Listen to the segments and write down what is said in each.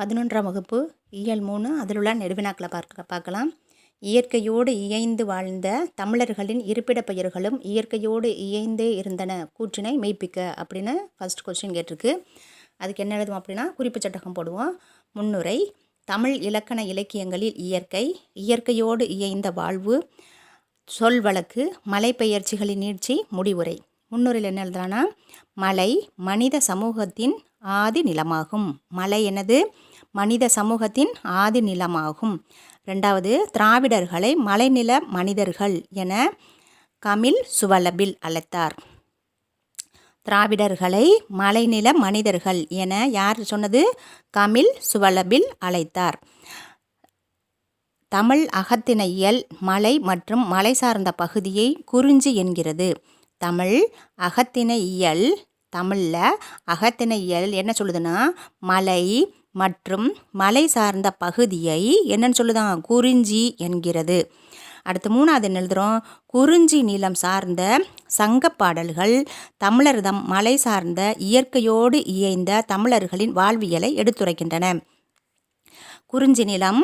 பதினொன்றாம் வகுப்பு இயல் மூணு அதில் உள்ள நெடுவினாக்களை பார்க்க பார்க்கலாம். இயற்கையோடு இயைந்து வாழ்ந்த தமிழர்களின் இருப்பிட பெயர்களும் இயற்கையோடு இயைந்தே இருந்தன. கூற்றினை மெய்ப்பிக்க அப்படின்னு ஃபஸ்ட் கொஸ்டின் கேட்டிருக்கு. அதுக்கு என்ன எழுதுவோம் அப்படின்னா குறிப்பு சட்டகம் போடுவோம். முன்னுரை தமிழ் இலக்கண இலக்கியங்களில் இயற்கை இயற்கையோடு இயைந்த வாழ்வு சொல் வழக்கு மலைப்பெயர்ச்சிகளின் நீட்சி முடிவுரை. முன்னுரையில் என்ன எழுதுறான்னா மலை மனித சமூகத்தின் ஆதி நிலமாகும். மலை எனது மனித சமூகத்தின் ஆதி நிலமாகும். ரெண்டாவது திராவிடர்களை மலைநில மனிதர்கள் என கமில் சுவலபில் அழைத்தார். திராவிடர்களை மலைநில மனிதர்கள் என யார் சொன்னது? கமில் சுவலபில் அழைத்தார். தமிழ் அகத்திணையியல் மலை மற்றும் மலை சார்ந்த பகுதியை குறிஞ்சி என்கிறது. தமிழ் அகத்திணையியல் தமிழில் அகத்திணையியல் என்ன சொல்லுதுன்னா மலை மற்றும் மலை சார்ந்த பகுதியை என்னன்னு சொல்லுதான்? குறிஞ்சி என்கிறது. அடுத்து மூணாவது என்ன எழுதுகிறோம் குறிஞ்சி நிலம் சார்ந்த சங்க பாடல்கள் தமிழர்தம் மலை சார்ந்த இயற்கையோடு இயைந்த தமிழர்களின் வாழ்வியலை எடுத்துரைக்கின்றன. குறிஞ்சி நிலம்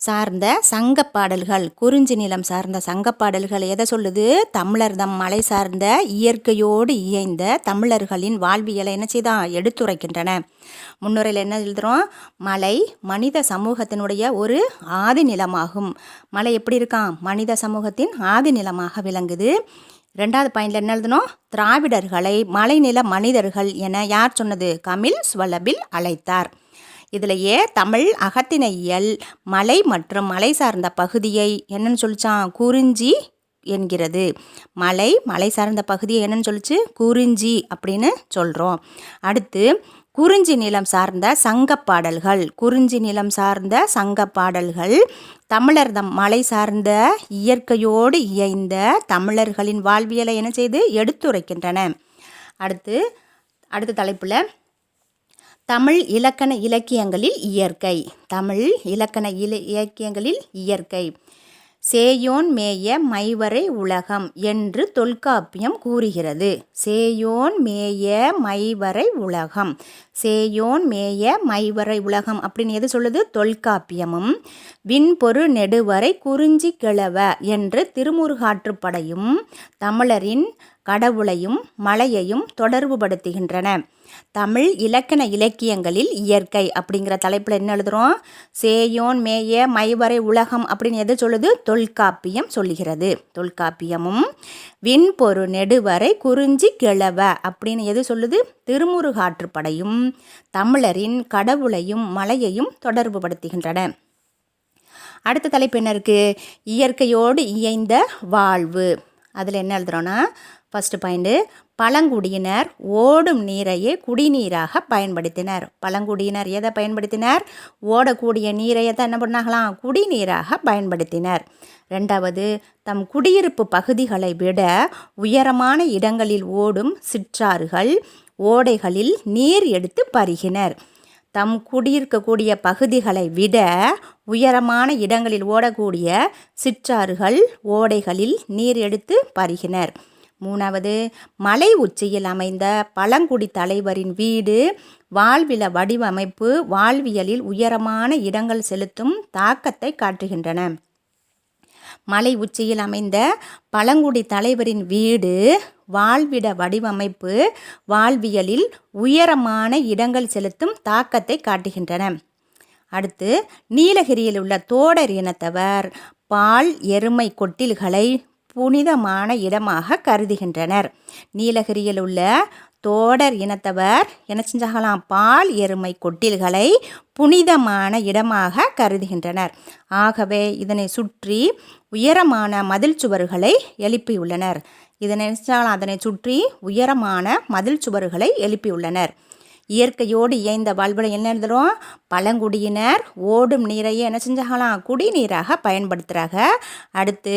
சார்ந்த சங்கப்பாடல்கள் குறிஞ்சி நிலம் சார்ந்த சங்கப்பாடல்கள் எதை சொல்லுது? தமிழர் தம் மலை சார்ந்த இயற்கையோடு இயைந்த தமிழர்களின் வாழ்வியலை என்ன செய்தான் எடுத்துரைக்கின்றன. முன்னுரையில் என்ன எழுதுகிறோம் மலை மனித சமூகத்தினுடைய ஒரு ஆதி நிலமாகும். மலை எப்படி இருக்கான் மனித சமூகத்தின் ஆதி நிலமாக விளங்குது. ரெண்டாவது பாயிண்டில் என்ன எழுதணும் திராவிடர்களை மலைநில மனிதர்கள் என யார் சொன்னது? கமில் ஸ்வலபில் அழைத்தார். இதிலேயே தமிழ் அகத்திணையியல் மலை மற்றும் மலை சார்ந்த பகுதியை என்னன்னு சொல்லிச்சான் குறிஞ்சி என்கிறது. மலை மலை சார்ந்த பகுதியை என்னன்னு சொல்லிச்சு? குறிஞ்சி அப்படின்னு சொல்கிறோம் அடுத்து குறிஞ்சி நிலம் சார்ந்த சங்கப்பாடல்கள் குறிஞ்சி நிலம் சார்ந்த சங்கப்பாடல்கள் தமிழர் தம் மலை சார்ந்த இயற்கையோடு இயைந்த தமிழர்களின் வாழ்வியலை என்ன செய்து? எடுத்துரைக்கின்றன. அடுத்து அடுத்த தலைப்பில் தமிழ் இலக்கண இலக்கியங்களில் இயற்கை. தமிழ் இலக்கண இல இலக்கியங்களில் இயற்கை. சேயோன் மேய மைவரை உலகம் என்று தொல்காப்பியம் கூறுகிறது. சேயோன் மேய மைவரை உலகம். சேயோன் மேய மைவரை உலகம் அப்படின்னு எது சொல்லுது? தொல்காப்பியமும். விண்பொரு நெடுவரை குறிஞ்சி கிழவ என்று திருமுருகாற்றுப்படையும் தமிழரின் கடவுளையும் மலையையும் தொடர்புபடுத்துகின்றன. தமிழ் இலக்கண இலக்கியங்களில் இயற்கை அப்படிங்கிற தலைப்பில் என்ன எழுதுகிறோம் சேயோன் மேய மைவரை உலகம் அப்படின்னு எது சொல்லுது? தொல்காப்பியம் சொல்லுகிறது. தொல்காப்பியமும் விண்பொரு நெடுவரை குறிஞ்சி கிழவ அப்படின்னு எது சொல்லுது? திருமுருகாற்றுப்படையும் தமிழரின் கடவுளையும் மலையையும் தொடர்புபடுத்துகின்றன. அடுத்த தலைப்பு என்ன இருக்குது இயற்கையோடு இயைந்த வாழ்வு. அதில் என்ன எழுதுகிறோன்னா ஃபஸ்ட்டு பாயிண்ட்டு பழங்குடியினர் ஓடும் நீரையே குடிநீராக பயன்படுத்தினர். பழங்குடியினர் எதை பயன்படுத்தினர்? ஓடக்கூடிய நீரையை தான் என்ன பண்ணாங்களாம்? குடிநீராக பயன்படுத்தினர். ரெண்டாவது தம் குடியிருப்பு பகுதிகளை விட உயரமான இடங்களில் ஓடும் சிற்றாறுகள் ஓடைகளில் நீர் எடுத்து பருகினர். தம் குடியிருக்கக்கூடிய பகுதிகளை விட உயரமான இடங்களில் ஓடக்கூடிய சிற்றாறுகள் ஓடைகளில் நீர் எடுத்து பருகினர். மூணாவது மலை உச்சியில் அமைந்த பழங்குடி தலைவரின் வீடு வாழ்வில வடிவமைப்பு வாழ்வியலில் உயரமான இடங்கள் செலுத்தும் தாக்கத்தை காட்டுகின்றன. மலை உச்சியில் அமைந்த பழங்குடி தலைவரின் வீடு வாழ்விட வடிவமைப்பு வாழ்வியலில் உயரமான இடங்கள் செலுத்தும் தாக்கத்தை காட்டுகின்றன. அடுத்து நீலகிரியில் உள்ள தோடர் இனத்தவர் பால் எருமை கொட்டில்களை புனிதமான இடமாக கருதுகின்றனர். நீலகிரியில் உள்ள தோடர் இனத்தவர் என்ன செஞ்சாகலாம்? பால் எருமை கொட்டில்களை புனிதமான இடமாக கருதுகின்றனர். ஆகவே இதனை சுற்றி உயரமான மதில் சுவர்களை எழுப்பியுள்ளனர். இதனை அதனை சுற்றி உயரமான மதில் சுவர்களை எழுப்பியுள்ளனர். இயற்கையோடு இயைந்த வாழ்வில் என்ன எழுதுகிறோம் பழங்குடியினர் ஓடும் நீரையே என்ன செஞ்சாங்களாம்? குடிநீராக பயன்படுத்துகிறாங்க அடுத்து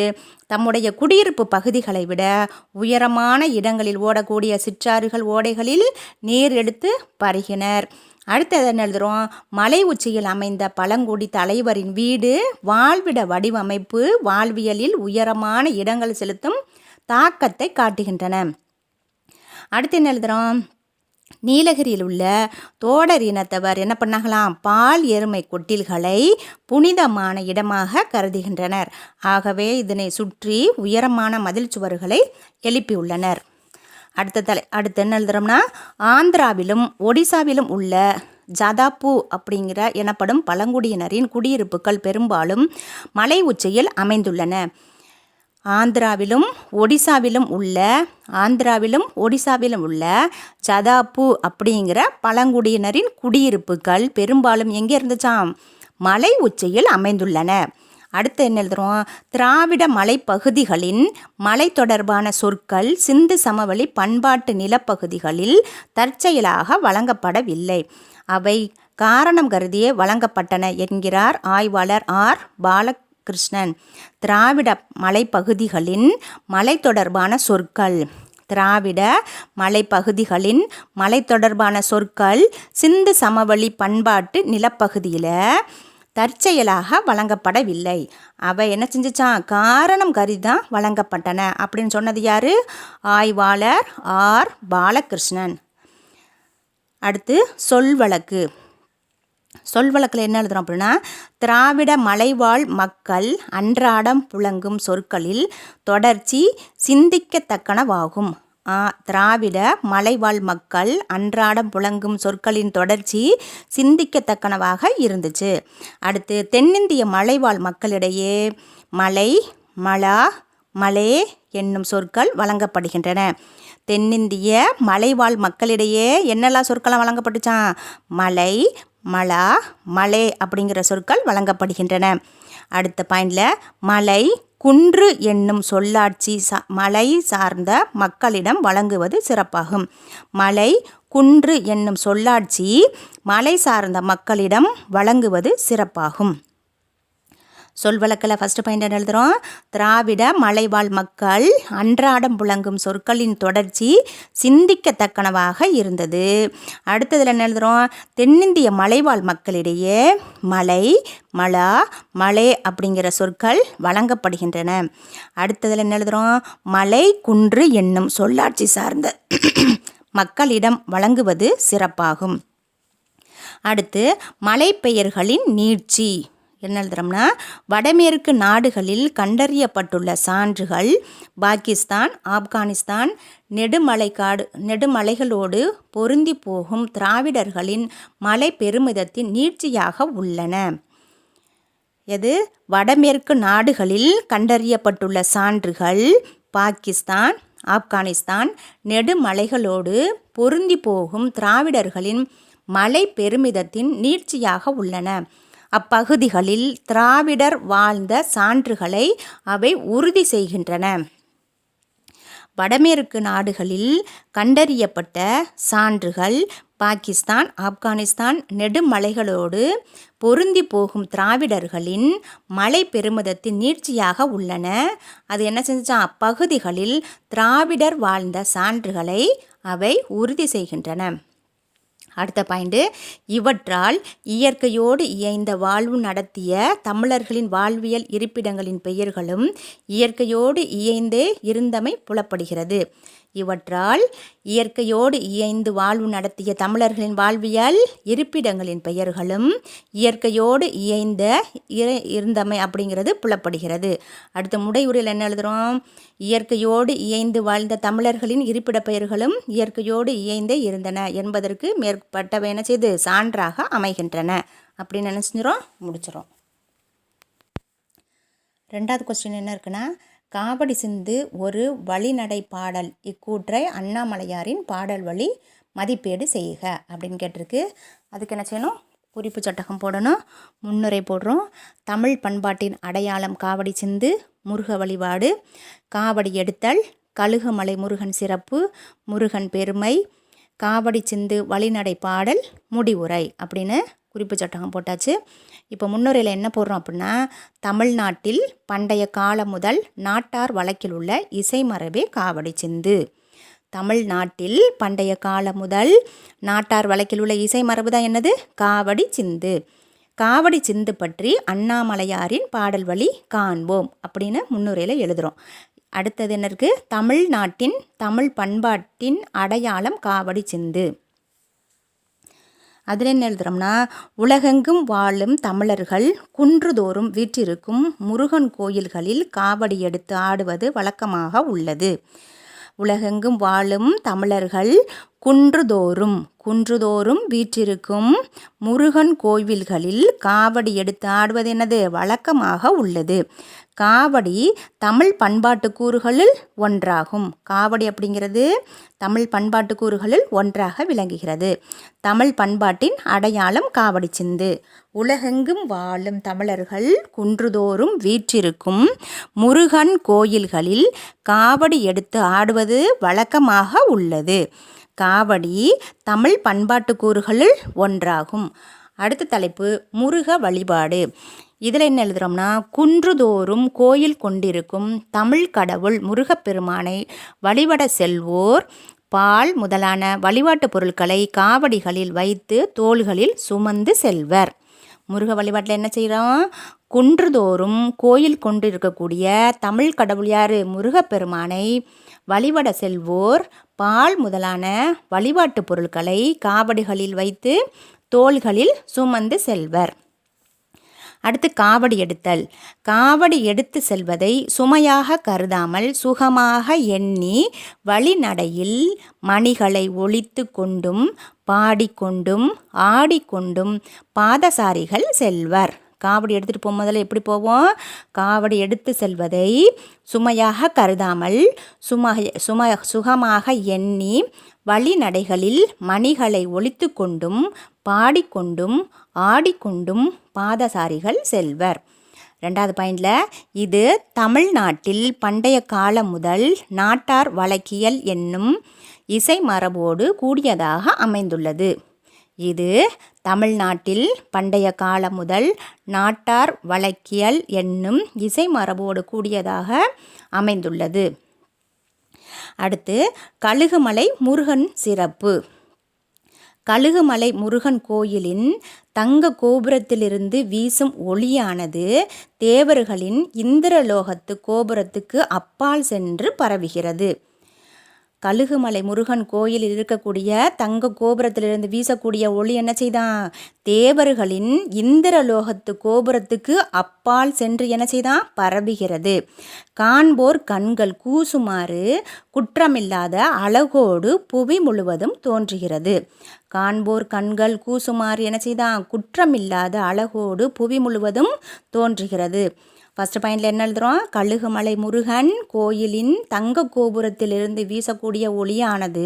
தம்முடைய குடியிருப்பு பகுதிகளை விட உயரமான இடங்களில் ஓடக்கூடிய சிற்றாறுகள் ஓடைகளில் நீர் எடுத்து பருகினர். அடுத்து என்ன எழுதுகிறோம் மலை உச்சியில் அமைந்த பழங்குடி தலைவரின் வீடு வாழ்விட வடிவமைப்பு வாழ்வியலில் உயரமான இடங்கள் செலுத்தும் தாக்கத்தை காட்டுகின்றன. அடுத்து என்ன எழுதுகிறோம் நீலகிரியில் உள்ள தோடர் இனத்தவர் என்ன பண்ணாங்களாம்? பால் எருமை கொட்டில்களை புனிதமான இடமாக கருதுகின்றனர். ஆகவே இதனை சுற்றி உயரமான மதில் சுவர்களை எழுப்பியுள்ளனர். அடுத்த தலை அடுத்து என்ன எழுதுறோம்னா ஆந்திராவிலும் ஒடிசாவிலும் உள்ள ஜதாப்பு அப்படிங்கிற எனப்படும் பழங்குடியினரின் குடியிருப்புகள் பெரும்பாலும் மலை உச்சியில் அமைந்துள்ளன. ஆந்திராவிலும் ஒடிசாவிலும் உள்ள ஆந்திராவிலும் ஒடிசாவிலும் உள்ள சதாப்பு அப்படிங்கிற பழங்குடியினரின் குடியிருப்புகள் பெரும்பாலும் எங்கே இருந்துச்சாம்? மலை உச்சியில் அமைந்துள்ளன. அடுத்து என்ன எழுதுறோம்? திராவிட மலைப்பகுதிகளின் மலை தொடர்பான சொற்கள் சிந்து சமவெளி பண்பாட்டு நிலப்பகுதிகளில் தற்செயலாக வழங்கப்படவில்லை. அவை காரணம் கருதியே வழங்கப்பட்டன என்கிறார் ஆய்வாளர் ஆர். கிருஷ்ணன். திராவிட மலைப்பகுதிகளின் மலை தொடர்பான சொற்கள். திராவிட மலைப்பகுதிகளின் மலை தொடர்பான சொற்கள் சிந்து சமவெளி பண்பாட்டு நிலப்பகுதியில் தற்செயலாக வழங்கப்படவில்லை. அவை என்ன செஞ்சிச்சான் காரணம் கருதி தான் வழங்கப்பட்டன. அப்படின்னு சொன்னது யார்? ஆய்வாளர் ஆர். பாலகிருஷ்ணன். அடுத்து சொல் வழக்கு சொல் வழக்கில் என்ன எழுதுறோம் அப்படின்னா திராவிட மலைவாழ் மக்கள் அன்றாடம் புழங்கும் சொற்களில் தொடர்ச்சி சிந்திக்கத்தக்கனவாகும். திராவிட மலைவாழ் மக்கள் அன்றாடம் புழங்கும் சொற்களின் தொடர்ச்சி சிந்திக்கத்தக்கனவாக இருந்துச்சு. அடுத்து தென்னிந்திய மலைவாழ் மக்களிடையே மலை மலா மலே என்னும் சொற்கள் வழங்கப்படுகின்றன. தென்னிந்திய மலைவாழ் மக்களிடையே என்னெல்லாம் சொற்கள்லாம் வழங்கப்பட்டுச்சான் மலை மலா மலே அப்படிங்கிற சொற்கள் வழங்கப்படுகின்றன. அடுத்த பாயிண்டில் மலை குன்று என்னும் சொல்லாட்சி சா மலை சார்ந்த மக்களிடம் வழங்குவது சிறப்பாகும். மலை குன்று என்னும் சொல்லாட்சி மலை சார்ந்த மக்களிடம் வழங்குவது சிறப்பாகும். சொல் வழக்கில் ஃபஸ்ட்டு பாயிண்ட் என்ன எழுதுகிறோம் திராவிட மலைவாழ் மக்கள் அன்றாடம் புழங்கும் சொற்களின் தொடர்ச்சி சிந்திக்கத்தக்கனவாக இருந்தது. அடுத்ததில் என்ன எழுதுகிறோம் தென்னிந்திய மலைவாழ் மக்களிடையே மலை மலா மலை அப்படிங்கிற சொற்கள் வழங்கப்படுகின்றன. அடுத்ததில் என்ன எழுதுகிறோம் மலை குன்று என்னும் சொல்லாட்சி சார்ந்த மக்களிடம் வழங்குவது சிறப்பாகும். அடுத்து மலை பெயர்களின் நீட்சி. என்ன எழுதுகிறோம்னா வடமேற்கு நாடுகளில் கண்டறியப்பட்டுள்ள சான்றுகள் பாகிஸ்தான் ஆப்கானிஸ்தான் நெடுமலைக்காடு நெடுமலைகளோடு பொருந்தி போகும் திராவிடர்களின் மலை பெருமிதத்தின் நீட்சியாக உள்ளன. எது? வடமேற்கு நாடுகளில் கண்டறியப்பட்டுள்ள சான்றுகள் பாகிஸ்தான் ஆப்கானிஸ்தான் நெடுமலைகளோடு பொருந்தி போகும் திராவிடர்களின் மலை பெருமிதத்தின் நீட்சியாக உள்ளன. அப்பகுதிகளில் திராவிடர் வாழ்ந்த சான்றுகளை அவை உறுதி செய்கின்றன. வடமேற்கு நாடுகளில் கண்டறியப்பட்ட சான்றுகள் பாகிஸ்தான் ஆப்கானிஸ்தான் நெடுமலைகளோடு பொருந்தி போகும் திராவிடர்களின் மலை பெருமிதத்தின் நீட்சியாக உள்ளன. அது என்ன செஞ்சான் அப்பகுதிகளில் திராவிடர் வாழ்ந்த சான்றுகளை அவை உறுதி செய்கின்றன. அடுத்த பாயிண்ட்டு இவற்றால் இயற்கையோடு இயைந்த வாழ்வு நடத்திய தமிழர்களின் வாழ்வியல் இருப்பிடங்களின் பெயர்களும் இயற்கையோடு இயைந்தே இருந்தமை புலப்படுகிறது. இவற்றால் இயற்கையோடு இயைந்து வாழ்வு நடத்திய தமிழர்களின் வாழ்வியல் இருப்பிடங்களின் பெயர்களும் இயற்கையோடு இயைந்த இருந்தமை அப்படிங்கிறது புலப்படுகிறது. அடுத்த முடையுரையில் என்ன எழுதுகிறோம் இயற்கையோடு இயைந்து வாழ்ந்த தமிழர்களின் இருப்பிட பெயர்களும் இயற்கையோடு இயைந்தே இருந்தன என்பதற்கு மேற்பட்டவை என்ன செய்து சான்றாக அமைகின்றன. அப்படின்னு நினச்சிக்கிறோம். முடிச்சிடும் ரெண்டாவது கொஸ்டின் என்ன இருக்குன்னா காவடி சிந்து ஒரு வழிநடை பாடல். இக்கூற்றை அண்ணாமலையாரின் பாடல் வழி மதிப்பீடு செய்க அப்படின்னு கேட்டிருக்கு. அதுக்கு என்ன செய்யணும்? குறிப்பு சட்டகம் போடணும். முன்னுரை போடுறோம். தமிழ் பண்பாட்டின் அடையாளம் காவடி சிந்து முருக வழிபாடு. காவடி எடுத்தல் கழுகுமலை முருகன் சிறப்பு முருகன் பெருமை காவடி சிந்து வழிநடை பாடல் முடிவுரை அப்படின்னு குறிப்பு சட்டகம் போட்டாச்சு. இப்போ முன்னுரையில் என்ன போடுறோம் அப்படின்னா தமிழ்நாட்டில் பண்டைய காலம் முதல் நாட்டார் வழக்கில் உள்ள இசைமரபே காவடி சிந்து. தமிழ்நாட்டில் பண்டைய காலம் முதல் நாட்டார் வழக்கில் உள்ள இசை மரபு தான் என்னது? காவடி சிந்து. காவடி சிந்து பற்றி அண்ணாமலையாரின் பாடல் வழி காண்போம் அப்படின்னு முன்னுரையில் எழுதுகிறோம் அடுத்தது என்ன இருக்குது தமிழ்நாட்டின் தமிழ் பண்பாட்டின் அடையாளம் காவடி சிந்து. அதில் என்ன எழுதுகிறோம்னா உலகெங்கும் வாழும் தமிழர்கள் குன்றுதோறும் வீற்றிருக்கும் முருகன் கோயில்களில் காவடி எடுத்து ஆடுவது வழக்கமாக உள்ளது. உலகெங்கும் வாழும் தமிழர்கள் குன்றுதோறும் குன்றுதோறும் வீற்றிருக்கும் முருகன் கோவில்களில் காவடி எடுத்து ஆடுவது என்னது? வழக்கமாக உள்ளது. காவடி தமிழ் பண்பாட்டு கூறுகளில் ஒன்றாகும். காவடி அப்படிங்கிறது தமிழ் பண்பாட்டு கூறுகளில் ஒன்றாக விளங்குகிறது. தமிழ் பண்பாட்டின் அடையாளம் காவடி சிந்து. உலகெங்கும் வாழும் தமிழர்கள் குன்றுதோறும் வீற்றிருக்கும் முருகன் கோயில்களில் காவடி எடுத்து ஆடுவது வழக்கமாக உள்ளது. காவடி தமிழ் பண்பாட்டு கூறுகளில் ஒன்றாகும். அடுத்த தலைப்பு முருக வழிபாடு. இதில் என்ன எழுதுகிறோம்னா குன்றுதோறும் கோயில் கொண்டிருக்கும் தமிழ் கடவுள் முருகப்பெருமானை வழிபட செல்வோர் பால் முதலான வழிபாட்டுப் பொருட்களை காவடிகளில் வைத்து தோள்களில் சுமந்து செல்வர். முருக வழிபாட்டில் என்ன செய்கிறோம் குன்றுதோறும் கோயில் கொண்டு இருக்கக்கூடிய தமிழ் கடவுள் யார்? முருகப்பெருமானை வழிபட செல்வோர் பால் முதலான வழிபாட்டுப் பொருட்களை காவடிகளில் வைத்து தோள்களில் சுமந்து செல்வர். அடுத்து காவடி எடுத்தல். காவடி எடுத்து செல்வதை சுமையாக கருதாமல் சுகமாக எண்ணி வழிநடையில் மணிகளை ஒழித்து கொண்டும் பாடிக்கொண்டும் ஆடிக்கொண்டும் பாதசாரிகள் செல்வர். காவடி எடுத்துகிட்டு முதல்ல எப்படி போவோம்? காவடி எடுத்து செல்வதை சுமையாக கருதாமல் சும சும சுகமாக எண்ணி வழிநடைகளில் மணிகளை ஒழித்து கொண்டும் பாடிக்கொண்டும் ஆடிக்கொண்டும் பாதசாரிகள் செல்வர். ரெண்டாவது பாயிண்டில் இது தமிழ்நாட்டில் பண்டைய காலம் முதல் நாட்டார் வழக்கியல் என்னும் இசை மரபோடு கூடியதாக அமைந்துள்ளது. இது தமிழ்நாட்டில் பண்டைய காலம் முதல் நாட்டார் வழக்கியல் என்னும் இசை மரபோடு கூடியதாக அமைந்துள்ளது. அடுத்து கழுகுமலை முருகன் சிறப்பு. கழுகுமலை முருகன் கோயிலின் தங்க கோபுரத்திலிருந்து வீசும் ஒளியானது தேவர்களின் இந்திரலோகத்து கோபுரத்துக்கு அப்பால் சென்று பரவுகிறது. கழுகுமலை முருகன் கோயிலில் இருக்கக்கூடிய தங்க கோபுரத்திலிருந்து வீசக்கூடிய ஒளி என்ன செய்தான்? தேவர்களின் இந்திரலோகத்து கோபுரத்துக்கு அப்பால் சென்று என்ன செய்தான்? பரவுகிறது. காண்போர் கண்கள் கூசுமாறு குற்றமில்லாத அழகோடு புவி முழுவதும் தோன்றுகிறது. காண்போர் கண்கள் கூசுமாறு என்ன செய்தான்? குற்றமில்லாத அழகோடு புவி முழுவதும் தோன்றுகிறது. ஃபஸ்ட்டு பாயிண்டில் என்ன எழுதுகிறோம் கழுகுமலை முருகன் கோயிலின் தங்க கோபுரத்திலிருந்து வீசக்கூடிய ஒளியானது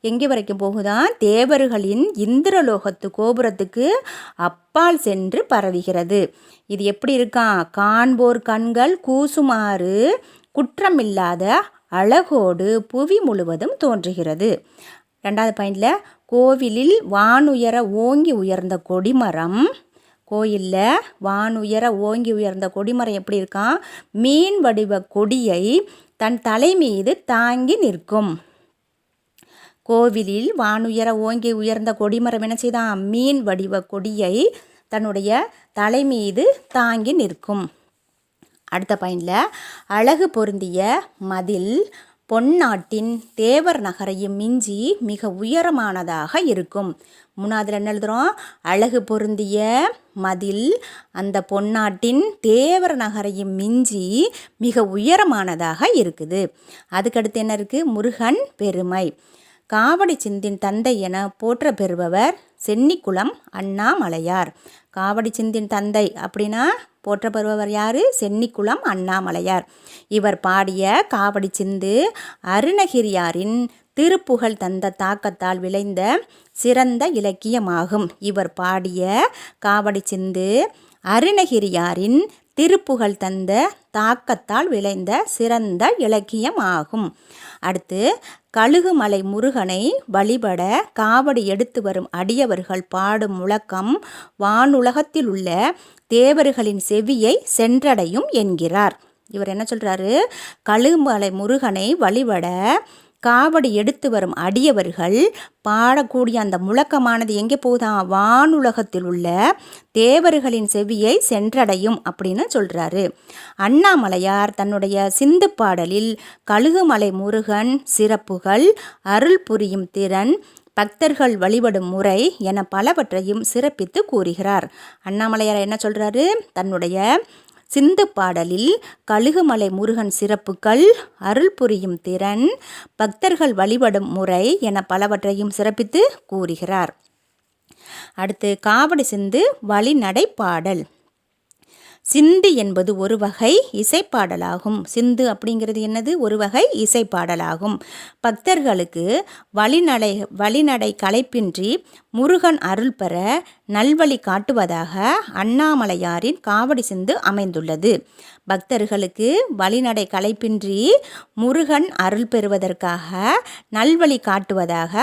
எங்கே வரைக்கும் போகுதான் தேவர்களின் இந்திரலோகத்து கோபுரத்துக்கு அப்பால் சென்று பரவுகிறது. இது எப்படி இருக்கான் காண்போர் கண்கள் கூசுமாறு குற்றமில்லாத அழகோடு புவி முழுவதும் தோன்றுகிறது. ரெண்டாவது பாயிண்டில் கோவிலில் வானுயர ஓங்கி உயர்ந்த கொடிமரம் கோயிலில் வான் உயர ஓங்கி உயர்ந்த கொடிமரம் எப்படி இருக்கான்? மீன் வடிவ கொடியை தன் தலை மீது தாங்கி நிற்கும். கோவிலில் வானுயர ஓங்கி உயர்ந்த கொடிமரம் என்ன செய்தான்? மீன் வடிவ கொடியை தன்னுடைய தலை மீது தாங்கி நிற்கும். அடுத்த பயனில் அழகு பொருந்திய மதில் பொன்னாட்டின் தேவர் நகரையும் மிஞ்சி மிக உயரமானதாக இருக்கும். மூணாவதுல என்ன எழுதுகிறோம் அழகு பொருந்திய மதில் அந்த பொன்னாட்டின் தேவர் நகரையும் மிஞ்சி மிக உயரமானதாக இருக்குது. அதுக்கடுத்து என்ன இருக்குது முருகன் பெருமை. காவடி சிந்தின் தந்தை என போற்ற பெறுபவர் சென்னிக்குளம் அண்ணாமலையார். காவடி சிந்தின் தந்தை அப்படின்னா போற்றப்படுபவர் யார்? சென்னிக்குளம் அண்ணாமலையார். இவர் பாடிய காவடி சிந்து அருணகிரியாரின் திருப்புகழ் தந்த தாக்கத்தால் விளைந்த சிறந்த இலக்கியமாகும். இவர் பாடிய காவடி சிந்து அருணகிரியாரின் திருப்புகழ் தந்த தாக்கத்தால் விளைந்த சிறந்த இலக்கியமாகும். அடுத்து கழுகுமலை முருகனை வழிபட காவடி எடுத்து வரும் அடியவர்கள் பாடும் முழக்கம் வானுலகத்தில் உள்ள தேவர்களின் செவியை சென்றடையும் என்கிறார். இவர் என்ன சொல்கிறாரு கழுகுமலை முருகனை வழிபட காவடி எடுத்து வரும் அடியவர்கள் பாடக்கூடிய அந்த முழக்கமானது எங்கே போகுதான் வானுலகத்தில் உள்ள தேவர்களின் செவியை சென்றடையும் அப்படின்னு சொல்கிறாரு அண்ணாமலையார் தன்னுடைய சிந்து பாடலில் கழுகுமலை முருகன் சிறப்புகள் அருள் புரியும் திறன் பக்தர்கள் வழிபடும் முறை என பலவற்றையும் சிறப்பித்து கூறுகிறார். அண்ணாமலையார் என்ன சொல்கிறாரு தன்னுடைய சிந்து பாடலில் கழுகுமலை முருகன் சிறப்புகள் அருள் புரியும் திறன் பக்தர்கள் வழிபடும் முறை என பலவற்றையும் சிறப்பித்து கூறுகிறார். அடுத்து காவடி சிந்து வழிநடை பாடல். சிந்து என்பது ஒரு வகை இசைப்பாடலாகும். சிந்து அப்படிங்கிறது என்னது? ஒரு வகை இசைப்பாடலாகும். பக்தர்களுக்கு வழிநடை வழிநடை களைப்பின்றி முருகன் அருள் பெற நல்வழி காட்டுவதாக அண்ணாமலையாரின் காவடி சிந்து அமைந்துள்ளது. பக்தர்களுக்கு வழிநடை கலைப்பின்றி முருகன் அருள் பெறுவதற்காக நல்வழி காட்டுவதாக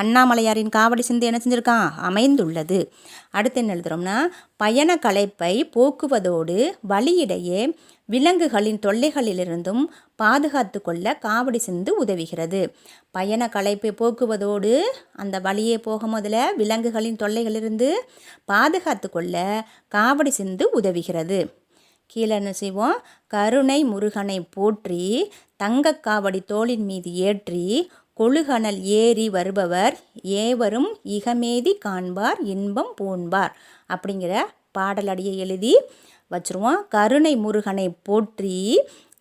அண்ணாமலையாரின் காவடி சிந்து என்ன செஞ்சுருக்கான்? அமைந்துள்ளது. அடுத்து என்ன எழுதுகிறோம்னா பயண கலைப்பை போக்குவதோடு வழியிடையே விலங்குகளின் தொல்லைகளிலிருந்தும் பாதுகாத்து கொள்ள காவடி சிந்து உதவுகிறது. பயண களைப்பை போக்குவதோடு அந்த வழியே போகும் முதல்ல விலங்குகளின் தொல்லைகளிலிருந்து பாதுகாத்து கொள்ள காவடி சிந்து உதவுகிறது. கீழே என்ன செய்வோம்? கருணை முருகனை போற்றி தங்கக்காவடி தோளின் மீது ஏற்றி கொழுகனல் ஏறி வருபவர் ஏவரும் இகமேதி காண்பார் இன்பம் பூண்பார் அப்படிங்கிற பாடலடியை எழுதி வச்சுருவோம். கருணை முருகனை போற்றி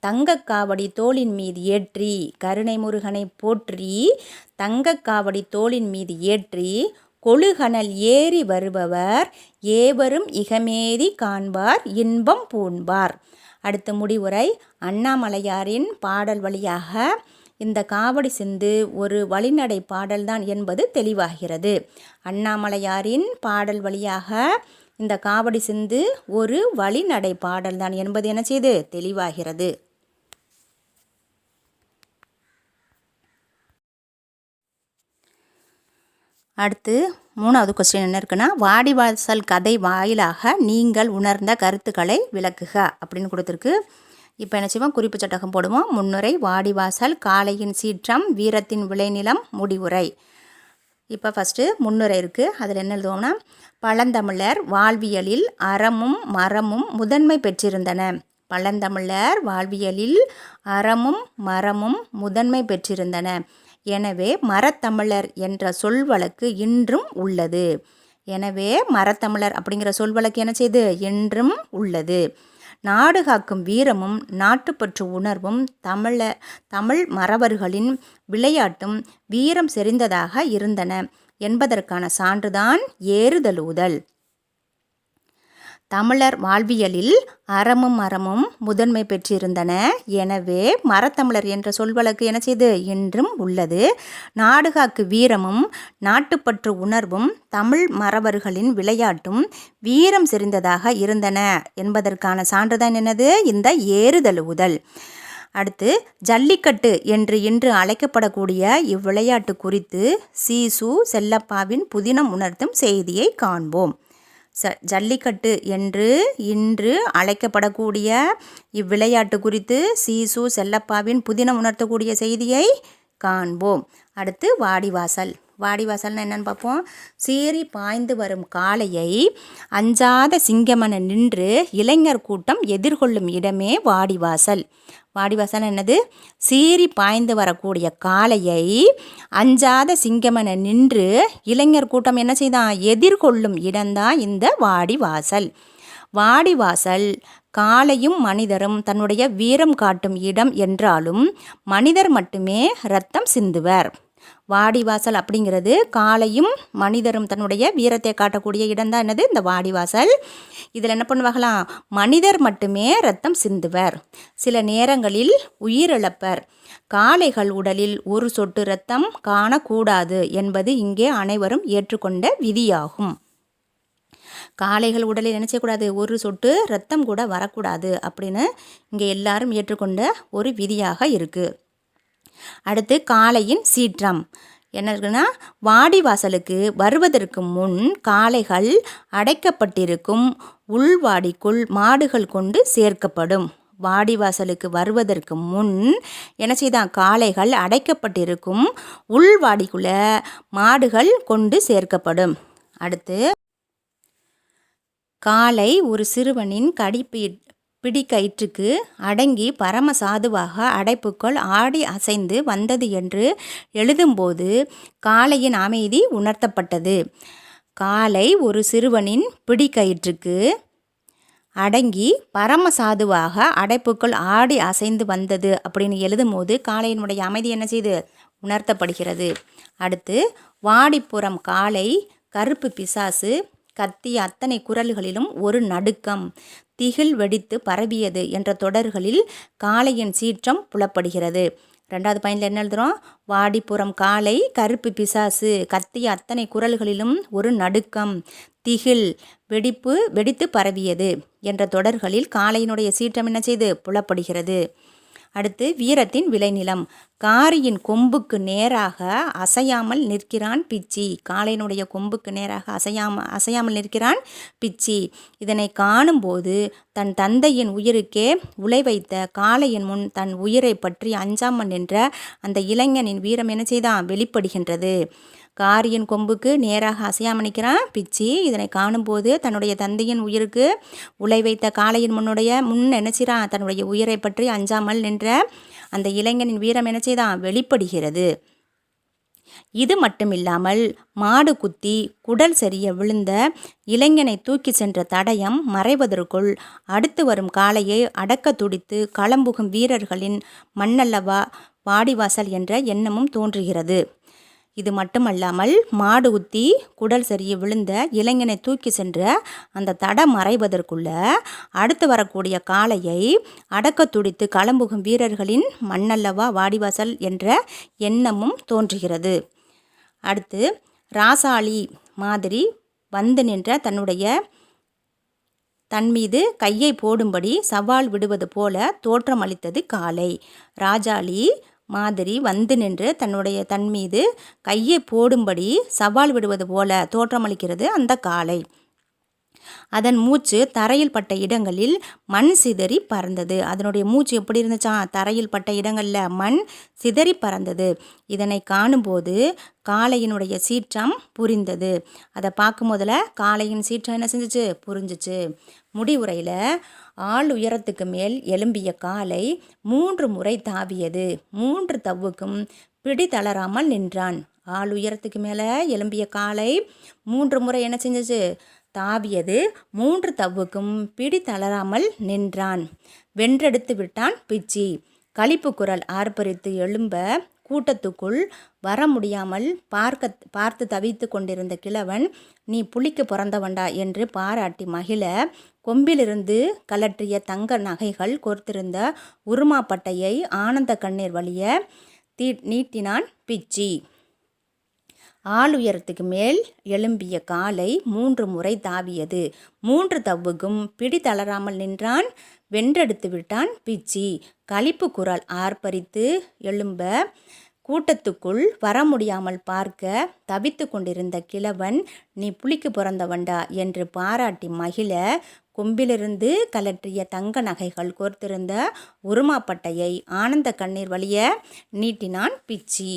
தங்கக்காவடி தோளின் மீது ஏற்றி கருணை முருகனை போற்றி தங்கக்காவடி தோளின் மீது ஏற்றி கொழுகனல் ஏறி வருபவர் ஏவரும் இகமேதி காண்பார் இன்பம் பூண்பார். அடுத்த முடிவுரை. அண்ணாமலையாரின் பாடல் வழியாக இந்த காவடி சிந்து ஒரு வழிநடை பாடல்தான் என்பது தெளிவாகிறது. அண்ணாமலையாரின் பாடல் வழியாக இந்த காவடி சிந்து ஒரு வழிநடை பாடல்தான் என்பது என்ன செய்து? தெளிவாகிறது. அடுத்து மூணாவது கொஸ்டின் என்ன இருக்குன்னா வாடிவாசல் கதை வாயிலாக நீங்கள் உணர்ந்த கருத்துக்களை விளக்குக அப்படின்னு கொடுத்துருக்கு. இப்போ என்ன செய்வோம்? குறிப்பு சட்டகம் போடுவோம். முன்னுரை வாடிவாசல் காளையின் சீற்றம் வீரத்தின் விளைநிலம் முடிவுரை. இப்போ ஃபஸ்ட்டு முன்னுரை இருக்குது அதில் என்ன எழுதுவோம்னா பழந்தமிழர் வாழ்வியலில் அறமும் மரமும் முதன்மை பெற்றிருந்தன. பழந்தமிழர் வாழ்வியலில் அறமும் மரமும் முதன்மை பெற்றிருந்தன. எனவே மரத்தமிழர் என்ற சொல் வழக்கு இன்றும் உள்ளது. எனவே மரத்தமிழர் அப்படிங்கிற சொல் வழக்கு என்ன செய்து? என்றும் உள்ளது. நாடு காக்கும் வீரமும் நாட்டுப்பற்று உணர்வும் தமிழ தமிழ் மறவர்களின் விளையாட்டும் வீரம் செறிந்ததாக இருந்தன. என்பதற்கான சான்றுதான் ஏறுதலூதல். தமிழர் வாழ்வியலில் அறமும் மரமும் முதன்மை பெற்றிருந்தன. எனவே மரத்தமிழர் என்ற சொல்வழக்கு என்ன செய்து? என்றும் உள்ளது. நாடுகாக்கு வீரமும் நாட்டுப்பற்று உணர்வும் தமிழ் மரபர்களின் விளையாட்டும் வீரம் செறிந்ததாக இருந்தன என்பதற்கான சான்றுதான் என்னது? இந்த ஏறுதழுவுதல் அடுத்து ஜல்லிக்கட்டு என்று இன்று அழைக்கப்படக்கூடிய இவ்விளையாட்டு குறித்து சீசு செல்லப்பாவின் புதினம் உணர்த்தும் செய்தியை காண்போம். ச ஜல்லிக்கட்டு என்று இன்று அழைக்கப்படக்கூடிய இவ்விளையாட்டு குறித்து சீசு செல்லப்பாவின் புதினம் உணர்த்தக்கூடிய செய்தியை காண்போம். அடுத்து வாடிவாசல். வாடிவாசல்னு என்னென்னு பார்ப்போம். சீறி பாய்ந்து வரும் காளையை அஞ்சாத சிங்கமன நின்று இளைஞர் கூட்டம் எதிர்கொள்ளும் இடமே வாடிவாசல். வாடிவாசல் என்னது? சீறி பாய்ந்து வரக்கூடிய காளையை அஞ்சாத சிங்கமன நின்று இளைஞர் கூட்டம் என்ன செய்தான்? எதிர்கொள்ளும் இடம்தான் இந்த வாடிவாசல் வாடிவாசல் காளையும் மனிதரும் தன்னுடைய வீரம் காட்டும் இடம் என்றாலும் மனிதர் மட்டுமே ரத்தம் சிந்துவர். வாடிவாசல் அப்படிங்கிறது காளையும் மனிதரும் தன்னுடைய வீரத்தை காட்டக்கூடிய இடம் தான் என்னது? இந்த வாடிவாசல். இதில் என்ன பண்ணுவாங்களாம் மனிதர் மட்டுமே ரத்தம் சிந்துவர். சில நேரங்களில் உயிரிழப்பர். காளைகள் உடலில் ஒரு சொட்டு ரத்தம் காணக்கூடாது என்பது இங்கே அனைவரும் ஏற்றுக்கொண்ட விதியாகும். காளைகள் உடலில் என்ன செய்யக்கூடாது? ஒரு சொட்டு ரத்தம் கூட வரக்கூடாது அப்படின்னு இங்கே எல்லாரும் ஏற்றுக்கொண்ட ஒரு விதியாக இருக்குது அடுத்து காளையின் சீற்றம். என்ன இருக்குன்னா வாடிவாசலுக்கு வருவதற்கு முன் காளைகள் அடைக்கப்பட்டிருக்கும் உள்வாடிக்குள் மாடுகள் கொண்டு சேர்க்கப்படும். வாடிவாசலுக்கு வருவதற்கு முன் என்ன செய்தான்? காளைகள் அடைக்கப்பட்டிருக்கும் உள்வாடிக்குள்ள மாடுகள் கொண்டு சேர்க்கப்படும். அடுத்து காளை ஒரு சிறுவனின் கடிப்பீட் பிடிக்கயிற்றுக்கு அடங்கி பரம சாதுவாக அடைப்புக்கள் ஆடி அசைந்து வந்தது என்று எழுதும்போது காளையின் அமைதி உணர்த்தப்பட்டது. காளை ஒரு சிறுவனின் பிடிக்கயிற்றுக்கு அடங்கி பரம சாதுவாக அடைப்புக்குள் ஆடி அசைந்து வந்தது அப்படின்னு எழுதும்போது காளையினுடைய அமைதி என்ன செய்து? உணர்த்தப்படுகிறது. அடுத்து வாடிப்புறம் காளை கருப்பு பிசாசு கத்திய அத்தனை குரல்களிலும் ஒரு நடுக்கம். திகில் வெடித்து பரவியது என்ற தொடர்களில் காளையின் சீற்றம் புலப்படுகிறது. ரெண்டாவது பயனில் என்ன எழுதுகிறோம் வாடிப்புறம் காளை கருப்பு பிசாசு கத்திய அத்தனை குரல்களிலும் ஒரு நடுக்கம் திகில் வெடிப்பு வெடித்து பரவியது என்ற தொடர்களில் காளையினுடைய சீற்றம் என்ன செய்து? புலப்படுகிறது. அடுத்து வீரத்தின் விளைநிலம். காரியின் கொம்புக்கு நேராக அசையாமல் நிற்கிறான் பிச்சி. காளையினுடைய கொம்புக்கு நேராக அசையாம அசையாமல் நிற்கிறான் பிச்சி. இதனை காணும்போது தன் தந்தையின் உயிருக்கே உலை வைத்த காளையின் முன் தன் உயிரை பற்றி அஞ்சாமல் நின்ற அந்த இளைஞனின் வீரம் என்ன செய்தான்? வெளிப்படுகின்றது. காரியின் கொம்புக்கு நேராக அசையாமல் நிற்கிறான் பிச்சி இதனை காணும்போது தன்னுடைய தந்தையின் உயிருக்கு உலை வைத்த காளையின் முன்னுடைய முன் நினைச்சிறான் தன்னுடைய உயிரை பற்றி அஞ்சாமல் நின்ற அந்த இளைஞனின் வீரம் என்ன செய்தான்? வெளிப்படுகிறது. இது மட்டுமில்லாமல் மாடு குத்தி குடல் சரிய விழுந்த இளைஞனை தூக்கி சென்ற தடயம் மறைவதற்குள் அடுத்து வரும் காளையை அடக்க துடித்து களம்புகும் வீரர்களின் மண்ணல்லவா வாடிவாசல் என்ற எண்ணமும் தோன்றுகிறது. இது மட்டுமல்லாமல் மாடு உத்தி குடல் சரிய விழுந்த இளைஞனை தூக்கி சென்ற அந்த தட மறைவதற்குள்ள அடுத்து வரக்கூடிய காளையை அடக்க துடித்து களம்புகும் வீரர்களின் மண்ணல்லவா வாடிவாசல் என்ற எண்ணமும் தோன்றுகிறது. அடுத்து ராசாளி மாதிரி வந்து நின்ற தன்னுடைய தன் மீது கையை போடும்படி சவால் விடுவது போல தோற்றமளித்தது காளை. ராஜாளி மாதிரி வந்து நின்று தன்னுடைய தன் மீது கையை போடும்படி சவால் விடுவது போல தோற்றமளிக்கிறது அந்த காளை அதன் மூச்சு தரையில் பட்ட இடங்களில் மண் சிதறி பறந்தது. அதனுடைய மூச்சு எப்படி இருந்துச்சா? தரையில் பட்ட இடங்களில் மண் சிதறி பறந்தது. இதனை காணும்போது காளையினுடைய சீற்றம் புரிந்தது. அதை பார்க்கும் முதல்ல காளையின் சீற்றம் என்ன செஞ்சிச்சு? புரிஞ்சிச்சு. முடிவுரையில் ஆள் உயரத்துக்கு மேல் எழும்பிய காலை மூன்று முறை தாவியது. மூன்று தவ்வுக்கும் பிடி தளராமல் நின்றான். ஆள் உயரத்துக்கு மேலே எழும்பிய காலை மூன்று முறை என்ன செஞ்சிச்சு? தாவியது. மூன்று தவ்வுக்கும் பிடி தளராமல் நின்றான். வென்றெடுத்து விட்டான் பிச்சி. களிப்பு குரல் ஆர்ப்பரித்து எழும்ப கூட்டத்துக்குள் வர முடியாமல் பார்க்க பார்த்து தவித்து கொண்டிருந்த கிழவன் நீ புளிக்கு பிறந்தவண்டா என்று பாராட்டி மகிழ கொம்பிலிருந்து கலற்றிய தங்க நகைகள் கோர்த்திருந்த உருமாப்பட்டையை ஆனந்த கண்ணீர் வழிய தீ நீட்டினான் பிச்சி. ஆளுயரத்துக்கு மேல் எழும்பிய காலை மூன்று முறை தாவியது. மூன்று தவ்வுக்கும் பிடி தளராமல் நின்றான் வென்றெடுத்து விட்டான் பிச்சி. களிப்பு குரல் ஆர்ப்பரித்து எழும்ப கூட்டத்துக்குள் வர முடியாமல் பார்க்க தவித்து கொண்டிருந்த கிழவன் நீ புளிக்கு பிறந்தவண்டா என்று பாராட்டி மகிழ கொம்பிலிருந்து கலற்றிய தங்க நகைகள் கோர்த்திருந்த உருமாப்பட்டையை ஆனந்த கண்ணீர் வழிய நீட்டினான் பிச்சி.